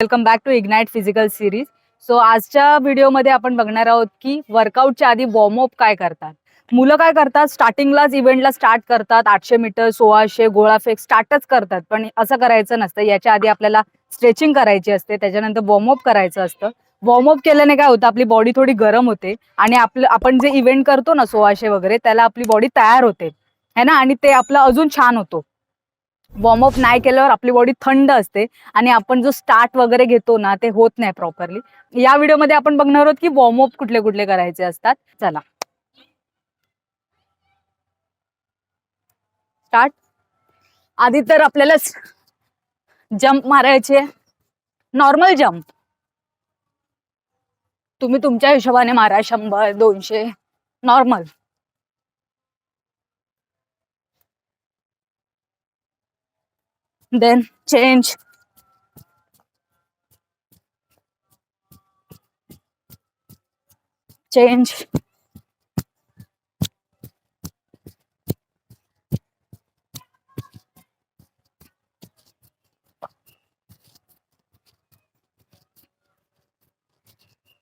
Welcome back to ignite physical series. So आजच्या व्हिडिओमध्ये आपण बघणार आहोत की वर्कआउटच्या आधी वॉर्मअप काय करतात. मुलं काय करतात? स्टार्टिंगलाच इव्हेंटला स्टार्ट करतात. आठशे मीटर सोळाशे गोळा फेक स्टार्टच करतात. पण असं करायचं नसतं. याच्या आधी आपल्याला स्ट्रेचिंग करायची असते. त्याच्यानंतर वॉर्मअप करायचं असतं. वॉर्मअप केल्याने काय होतं? आपली बॉडी थोडी गरम होते. आणि आपलं आपण जे इव्हेंट करतो ना सोळाशे वगैरे त्याला आपली बॉडी तयार होते. है ना? आणि ते आपलं अजून छान होतो. वॉर्मअप नाही केल्यावर आपली बॉडी थंड असते आणि आपण जो स्टार्ट वगैरे घेतो ना ते होत नाही प्रॉपरली या व्हिडिओमध्ये आपण बघणार आहोत की वॉर्मअप कुठले कुठले करायचे असतात. चला. स्टार्ट आधी तर आपल्याला जम्प मारायचे नॉर्मल जम्प तुम्ही तुमच्या हिशोबाने मारा शंभर दोनशे. Normal then change. Change.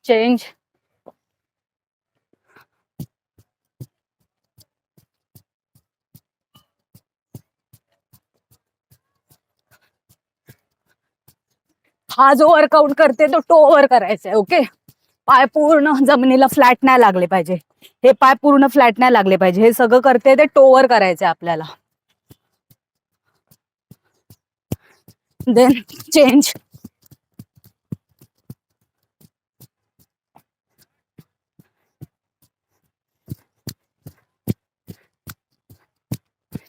Change हा जो वर्कआउट करते तो टोवर करायचा आहे ओके पाय पूर्ण जमिनीला फ्लॅट नाही लागले पाहिजे. हे पाय पूर्ण फ्लॅट नाही लागले पाहिजे. हे सगळं करते ते टोवर करायचंय आपल्याला. Then change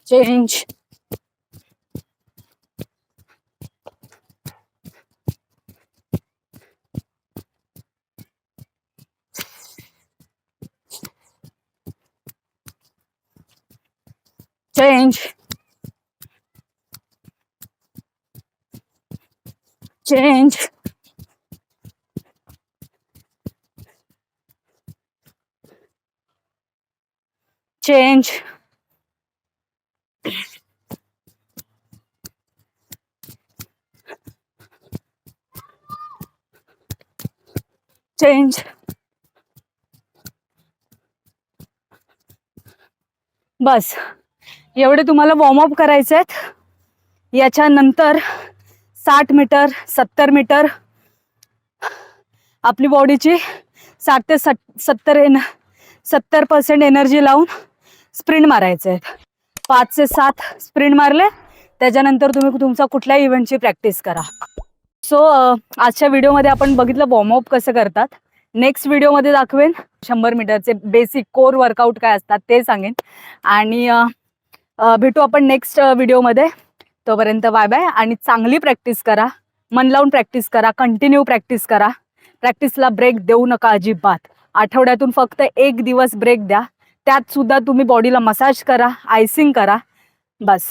change change. Change. Change. Change. बस एवढे तुम्हाला वॉर्मअप करायचे आहेत. याच्यानंतर साठ मीटर सत्तर मीटर आपली बॉडीची साठ ते सत सत्तर एन सत्तर पर्सेंट एनर्जी लावून स्प्रिंट मारायचे आहेत. पाच ते सात स्प्रिंट मारले त्याच्यानंतर तुम्ही तुमचा कुठल्याही इव्हेंटची प्रॅक्टिस करा. सो आजच्या व्हिडिओमध्ये आपण बघितलं वॉर्मअप कसं करतात. नेक्स्ट व्हिडिओमध्ये दाखवेन. शंभर मीटरचे बेसिक कोर वर्कआउट काय असतात ते सांगेन. आणि भेटू आपण नेक्स्ट व्हिडिओमध्ये तोपर्यंत बाय बाय आणि चांगली प्रॅक्टिस करा. मन लावून प्रॅक्टिस करा. कंटिन्यू प्रॅक्टिस करा. प्रॅक्टिसला ब्रेक देऊ नका अजिबात. आठवड्यातून फक्त एक दिवस ब्रेक द्या. त्यात सुद्धा तुम्ही बॉडीला मसाज करा आयसिंग करा. बस.